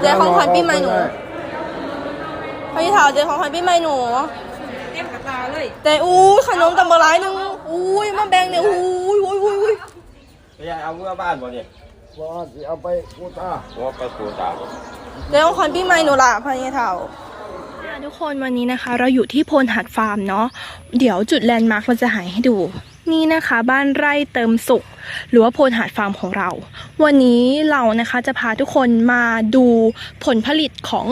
เจ๊ของขวัญปีใหม่หนูพี่ถาวเจ๊ของขวัญปีใหม่หนูเต็มกระตาเลยแต่อู้ขนมตำบะร้ายหนึงอุ้ยมาแบ่งเนี่ยอุ้ยอุ้ยอุ้ยอุ้ยไม่ใช่เอาเมื่อบ้านบ่เนี่ยว่าสิเอาไปกูตาว่าไปปูตาเจ๊ของขวัญปีใหม่หนูล่ะพี่ถาวทุกคนวันนี้นะคะ เราอยู่ที่โพนหัดฟาร์มเนาะเดี๋ยวจุดแลนด์มาร์คเราจะหายให้ดู นี่นะคะบ้านไร่เติมสุข หรือว่าโพนหาดฟาร์มของเรา วันนี้เรานะคะจะพาทุกคนมาดูผลผลิตของ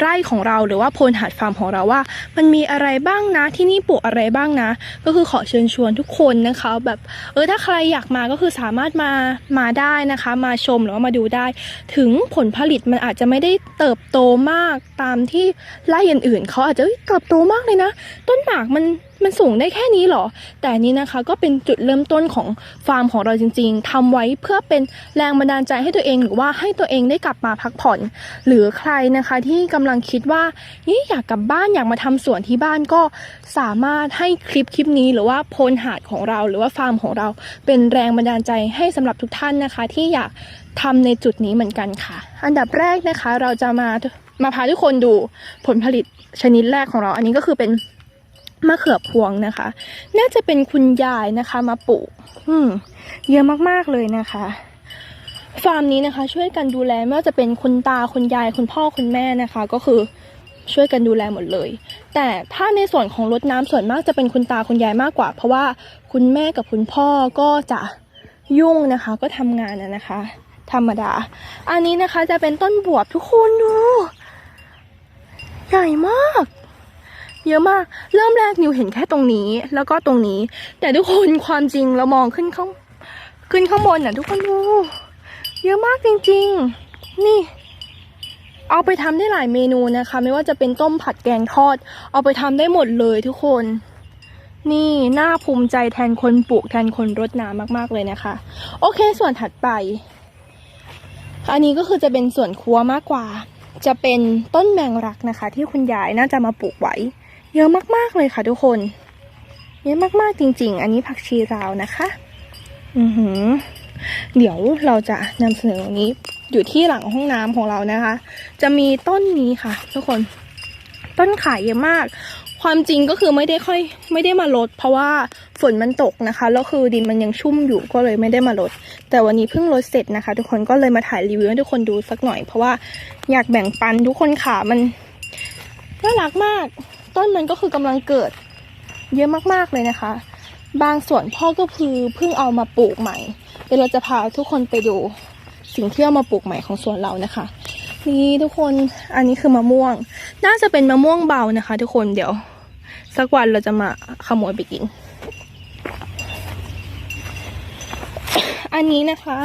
ไร่ของเรา หรือว่าโพนหาดฟาร์มของเราว่า มันมีอะไรบ้างนะที่นี่ปลูกอะไรบ้างนะ ก็คือขอเชิญชวนทุกคนนะคะ แบบเออถ้าใครอยากมาก็คือสามารถมามาได้นะคะ มาชมหรือว่ามาดูได้ ถึงผลผลิตมันอาจจะไม่ได้เติบโตมากตามที่ไร่อื่นๆเขาอาจจะเติบโตมากเลยนะ ต้นหมากมัน มันสูงได้แค่นี้เหรอ แต่นี้นะคะก็เป็นจุดเริ่มต้นของฟาร์มของเราจริง ๆทำไว้เพื่อเป็นแรงบันดาลใจให้ตัวเองหรือว่าให้ตัวเองได้กลับมาพักผ่อน หรือใครนะคะที่กำลังคิดว่านี่อยากกลับบ้านอยากมาทำสวนที่บ้านก็สามารถให้คลิปคลิปนี้หรือว่าโพลหาดของเรา หรือว่าฟาร์มของเรา เป็นแรงบันดาลใจให้สำหรับทุกท่านนะคะ ที่อยากทำในจุดนี้เหมือนกันค่ะ อันดับแรกนะคะเราจะมามาพาทุกคนดูผลผลิตชนิดแรกของเรา อันนี้ก็คือเป็น มะเขือพวงนะคะ น่าจะเป็นคุณยายนะคะ มาปลูกอืมเยอะมากๆเลยนะคะ ฟาร์มนี้นะคะ ช่วยกันดูแลไม่ว่าจะเป็นคุณตาคุณยายคุณพ่อคุณแม่นะคะ ก็คือช่วยกันดูแลหมดเลย แต่ถ้าในส่วนของรดน้ำส่วนมากจะเป็นคุณตาคุณยายมากกว่า เพราะว่าคุณแม่กับคุณพ่อก็จะยุ่งนะคะ ก็ทำงานนะคะ ธรรมดา อันนี้นะคะจะเป็นต้นบวบทุกคนดู ใหญ่มาก เยอะมาก เริ่มแรกนิวเห็นแค่ตรงนี้ แล้วก็ตรงนี้ แต่ทุกคนความจริงเรามองขึ้นข้างขึ้นข้างบนน่ะทุกคนดู เยอะมากจริง ๆ นี่ เอาไปทำได้หลายเมนูนะคะ ไม่ว่าจะเป็นต้มผัดแกงทอด เอาไปทำได้หมดเลยทุกคน นี่น่าภูมิใจแทนคนปลูกแทนคนรดน้ำมาก ๆ เลยนะคะ โอเคส่วนถัดไป อันนี้ก็คือจะเป็นส่วนครัวมากกว่าจะเป็นต้นแมงรักนะคะ ที่คุณยายน่าจะมาปลูกไว้ เยอะมากๆเลยค่ะทุกคน เยอะมากๆจริง ๆ อันนี้ผักชีราวนะคะ อือหือ เดี๋ยวเราจะนำเสนอตรงนี้อยู่ที่หลังห้องน้ำของเรานะคะ จะมีต้นนี้ค่ะ ทุกคน ต้นขายเยอะมาก ความจริงก็คือไม่ได้ค่อยไม่ได้มาลด เพราะว่าฝนมันตกนะคะ แล้วคือดินมันยังชุ่มอยู่ก็เลยไม่ได้มาลด แต่วันนี้เพิ่งลดเสร็จนะคะ ทุกคนก็เลยมาถ่ายรีวิวให้ทุกคนดูสักหน่อย เพราะว่าอยากแบ่งปันทุกคนค่ะมัน น่ารักมาก ต้นมันก็คือกำลังเกิด เยอะมากๆเลยนะคะ บางส่วนพ่อก็คือเพิ่งเอามาปลูกใหม่ เดี๋ยวเราจะพาทุกคนไปดูสิ่งที่เอามาปลูกใหม่ของสวนเรานะคะ นี่ทุกคนอันนี้คือมะม่วง น่าจะเป็นมะม่วงเบานะคะ ทุกคนเดี๋ยว สักวันเราจะมาขโมยไปกิน อันนี้นะคะ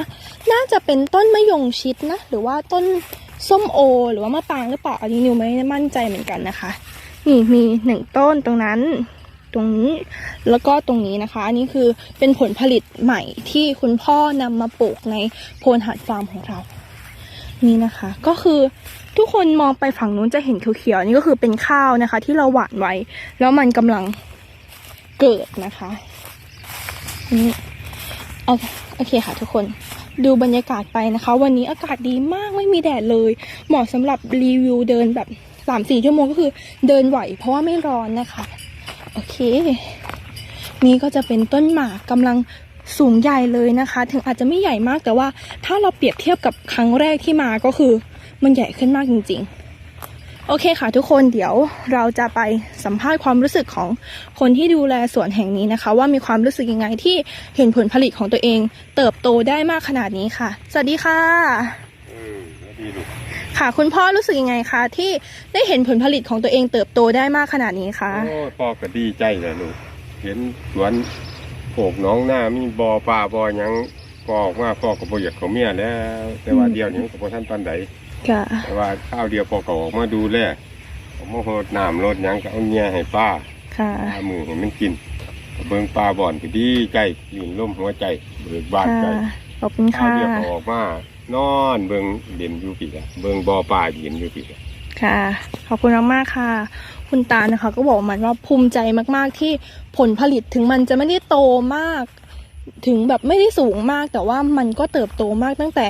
น่าจะเป็นต้นมะยงชิดนะ หรือว่าต้น ส้มโอ หรือว่ามะปรางหรือเปล่าอันนี้นิวไม่มั่นใจเหมือนกันนะคะ นี่มีหนึ่งต้นตรงนั้น ตรงนี้แล้วก็ตรงนี้นะคะ อันนี้คือเป็นผลผลิตใหม่ที่คุณพ่อนำมาปลูกในโพนหัดฟาร์มของเรา นี่นะคะ ก็คือทุกคนมองไปฝั่งนู้นจะเห็นเขียวๆนี่ก็คือเป็นข้าวนะคะ ที่เราหว่านไว้ แล้วมันกำลังเกิดนะคะนี่โอเคค่ะทุกคน ดูบรรยากาศไปนะคะ วันนี้อากาศดีมากไม่มีแดดเลย เหมาะสำหรับรีวิวเดินแบบสามสี่ชั่วโมงก็คือเดินไหวเพราะว่าไม่ร้อนนะคะ โอเค นี่ก็จะเป็นต้นหมากกำลังสูงใหญ่เลยนะคะ ถึงอาจจะไม่ใหญ่มากแต่ว่าถ้าเราเปรียบเทียบกับครั้งแรกที่มาก็คือ มันใหญ่ขึ้นมากจริง ๆ โอเคค่ะทุกคนเดี๋ยวเราจะไปสัมภาษณ์ความรู้สึกของคนที่ดูแลสวนแห่งนี้นะคะ ว่ามีความรู้สึกยังไงที่เห็นผลผลิตของตัวเอง เติบโตได้มากขนาดนี้ค่ะ สวัสดีค่ะอืมดีลูกค่ะ คุณพ่อรู้สึกยังไงคะที่ได้เห็นผลผลิตของตัวเองเติบโตได้มากขนาดนี้คะโอ้พ่อก็ดีใจเลยลูกเห็นสวนโขกหน้องหน้ามีบ่อปลาบ่อหยังพ่อออกมาพ่อก็บ่อยากเขาเมียแล้ว แต่ว่าเดียวนี้ก็บ่ทันปานใด ค่ะแต่ว่าข้าวเดียวพ่อก็ออกมาดูแลออกมาโหดน้ำรดหยังก็เอาเมียให้ป้าค่ะปลามือให้มันกินเบิ่งปลาบ่อนก็ดีใจลื่นล่มหัวใจเบิกบานใจค่ะขอบคุณข้าวค่ะเดียวก็ออกมานอนเบิ่งเด่นอยู่ปีกอะเบิ่งบ่อปลาเย็นอยู่ปีกอะค่ะ ขอบคุณมากๆค่ะ คุณตานะคะ ก็บอกมันว่าภูมิใจมากๆที่ผลผลิตถึงมันจะไม่ได้โตมาก ถึงแบบไม่ได้สูงมาก แต่ว่ามันก็เติบโตมากตั้งแต่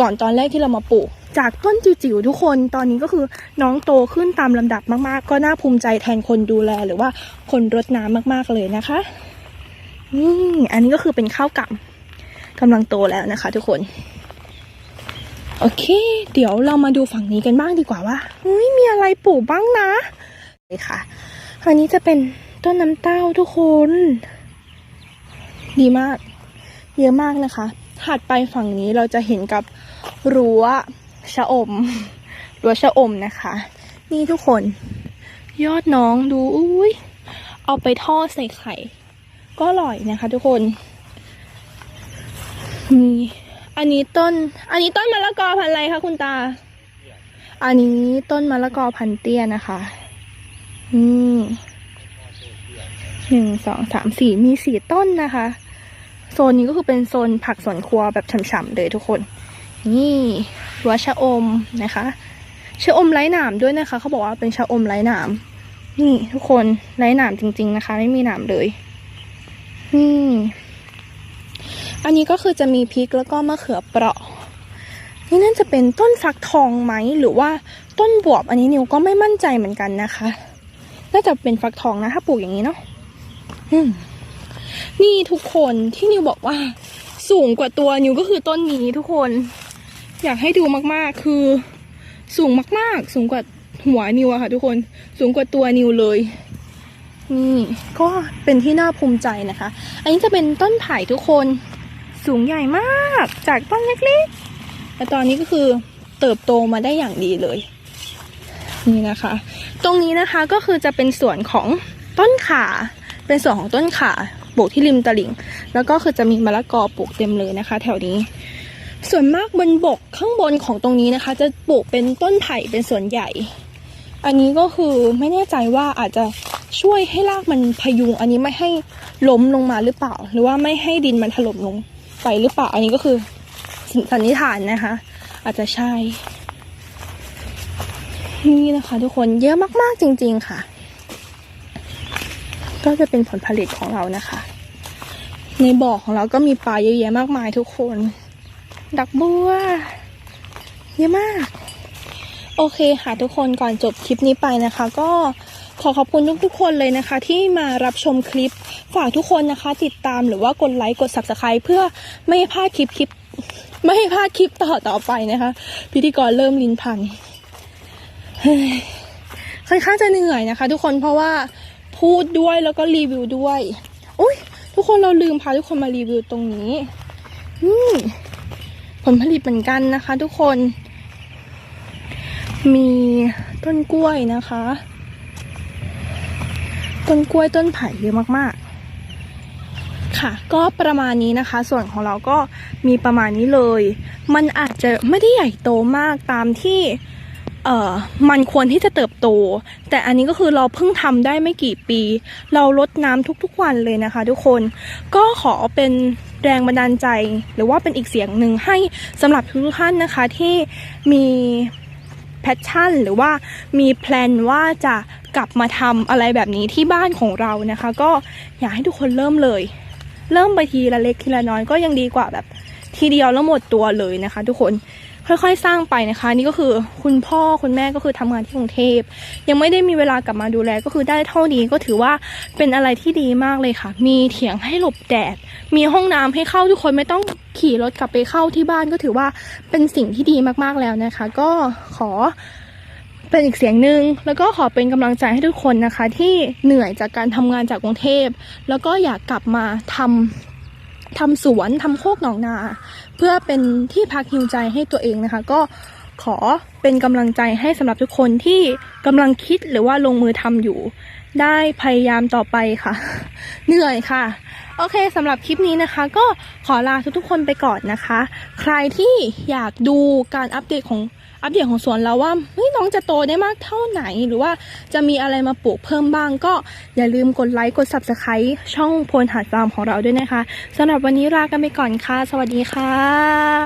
ก่อนตอนแรกที่เรามาปลูก จากต้นจิ๋วๆทุกคนตอนนี้ก็คือน้องโตขึ้นตามลำดับมากๆ ก็น่าภูมิใจแทนคนดูแลหรือว่าคนรดน้ำมากๆเลยนะคะนี่อันนี้ก็คือเป็นข้าวกล่ำกำลังโตแล้วนะคะ ทุกคน โอเค เดี๋ยวเรามาดูฝั่งนี้กันบ้างดีกว่าว่าเฮ้ยมีอะไรปลูกบ้างนะเลยค่ะ อันนี้จะเป็นต้นน้ำเต้าทุกคน ดีมาก เยอะมากนะคะถัดไปฝั่งนี้เราจะเห็นกับรั้ว ชะอมรั้วชะอมนะคะ นี่ทุกคน ยอดน้องดูอุ้ยเอาไปทอดใส่ไข่ ก็อร่อยนะคะ ทุกคนมีอันนี้ต้น อันนี้ต้นมะละกอพันอะไรคะคุณตา อันนี้ต้นมะละกอพันเตี้ยนะคะนี่หนึ่งสองสามสี่มีสี่ต้นนะคะ โซนนี้ก็คือเป็นโซนผักสวนครัวแบบฉ่ำๆเลยทุกคน นี่รั้วชะอมนะคะชะอมไร้หนามด้วยนะคะ เขาบอกว่าเป็นชะอมไร้หนาม นี่ทุกคนไร้หนามจริง ๆนะคะ ไม่มีหนามเลยนี่อันนี้ก็คือจะมีพริกแล้วก็มะเขือเปราะ นี่น่าจะเป็นต้นฟักทองไหมหรือว่าต้นบวบอันนี้นิวก็ไม่มั่นใจเหมือนกันนะคะน่าจะเป็นฟักทองนะถ้าปลูกอย่างนี้เนาะนี่ทุกคนที่นิวบอกว่า สูงกว่าตัวนิวก็คือต้นนี้ทุกคน อยากให้ดูมากๆ คือ สูงมากๆ สูงกว่าหัวนิวอะค่ะ ทุกคน สูงกว่าตัวนิวเลย นี่ก็เป็นที่น่าภูมิใจนะคะ อันนี้จะเป็นต้นไผ่ทุกคน สูงใหญ่มาก จากต้นเล็กๆ แต่ตอนนี้ก็คือเติบโตมาได้อย่างดีเลย นี่นะคะ ตรงนี้นะคะก็คือจะเป็นส่วนของต้นขาเป็นส่วนของต้นขาปลูกที่ริมตลิ่ง แล้วก็คือจะมีมะละกอปลูกเต็มเลยนะคะ แถวนี้ ส่วนมากบนบกข้างบนของตรงนี้นะคะ จะปลูกเป็นต้นไผ่เป็นส่วนใหญ่ อันนี้ก็คือไม่แน่ใจว่าอาจจะช่วยให้รากมันพยุง อันนี้ไม่ให้ล้มลงมาหรือเปล่า หรือว่าไม่ให้ดินมันถล่มลงไปหรือเปล่า อันนี้ก็คือสันนิษฐานนะคะ อาจจะใช่ นี่นะคะ ทุกคนเยอะมากๆจริง ๆค่ะ ก็จะเป็นผลผลิตของเรานะคะ ในบ่อของเราก็มีปลาเยอะแยะมากมายทุกคน ดักบัวเยอะมาก โอเคค่ะทุกคนก่อนจบคลิปนี้ไปนะคะ ก็ขอขอบคุณทุกๆคนเลยนะคะ ที่มารับชมคลิปฝากทุกคนนะคะ ติดตามหรือว่ากดไลค์กด subscribe เพื่อไม่ให้พลาดคลิปคลิป ไม่ให้พลาดคลิปต่อต่อไปนะคะ พิธีกรเริ่มลิ้นพันค่อนข้างจะเหนื่อยนะคะ ทุกคนเพราะว่าพูดด้วยแล้วก็รีวิวด้วย อุ้ยทุกคนเราลืมพาทุกคนมารีวิวตรงนี้นี่ ผลผลิตเหมือนกันนะคะ ทุกคน มีต้นกล้วยนะคะ ต้นกล้วยต้นไผ่เยอะมากๆ ค่ะ ก็ประมาณนี้นะคะ ส่วนของเราก็มีประมาณนี้เลย มันอาจจะไม่ได้ใหญ่โตมากตามที่เอ่อมันควรที่จะเติบโต แต่อันนี้ก็คือเราเพิ่งทำได้ไม่กี่ปี เราลดน้ำทุกๆวันเลยนะคะ ทุกคนก็ขอเป็น แรงบันดาลใจ หรือว่าเป็นอีกเสียงหนึ่งให้สำหรับทุกท่านนะคะที่มีแพชชั่น หรือว่ามีแพลนว่าจะกลับมาทำอะไรแบบนี้ที่บ้านของเรานะคะ ก็อยากให้ทุกคนเริ่มเลย เริ่มไปทีละเล็กทีละน้อยก็ยังดีกว่าแบบทีเดียวแล้วหมดตัวเลยนะคะ ทุกคน ค่อยๆ สร้างไปนะคะ นี่ก็คือคุณพ่อคุณแม่ก็คือทำงานที่กรุงเทพ ยังไม่ได้มีเวลากลับมาดูแลก็คือได้เท่านี้ก็ถือว่าเป็นอะไรที่ดีมากเลยค่ะ มีเถียงให้หลบแดด มีห้องน้ำให้เข้าทุกคนไม่ต้องขี่รถกลับไปเข้าที่บ้านก็ถือว่าเป็นสิ่งที่ดีมากๆแล้วนะคะ ก็ขอเป็นอีกเสียงหนึ่งแล้วก็ขอเป็นกำลังใจให้ทุกคนนะคะ ที่เหนื่อยจากการทำงานจากกรุงเทพ แล้วก็อยากกลับมาทำ ทำสวนทำโคกหนองนา เพื่อเป็นที่พักฮิวใจให้ตัวเองนะคะ ก็ขอเป็นกำลังใจให้สำหรับทุกคนที่กำลังคิดหรือว่าลงมือทำอยู่ ได้พยายามต่อไปค่ะ เหนื่อยค่ะ โอเคสำหรับคลิปนี้นะคะ ก็ขอลาทุกๆคนไปก่อนนะคะ ใครที่อยากดูการอัปเดตของ อัปเดตของสวนเราว่าเฮ้ยน้องจะโตได้มากเท่าไหน หรือว่าจะมีอะไรมาปลูกเพิ่มบ้าง ก็อย่าลืมกดไลค์กด subscribe ช่องโพลหาดฟาร์มของเราด้วยนะคะสำหรับวันนี้ลากันไปก่อนค่ะ สวัสดีค่ะ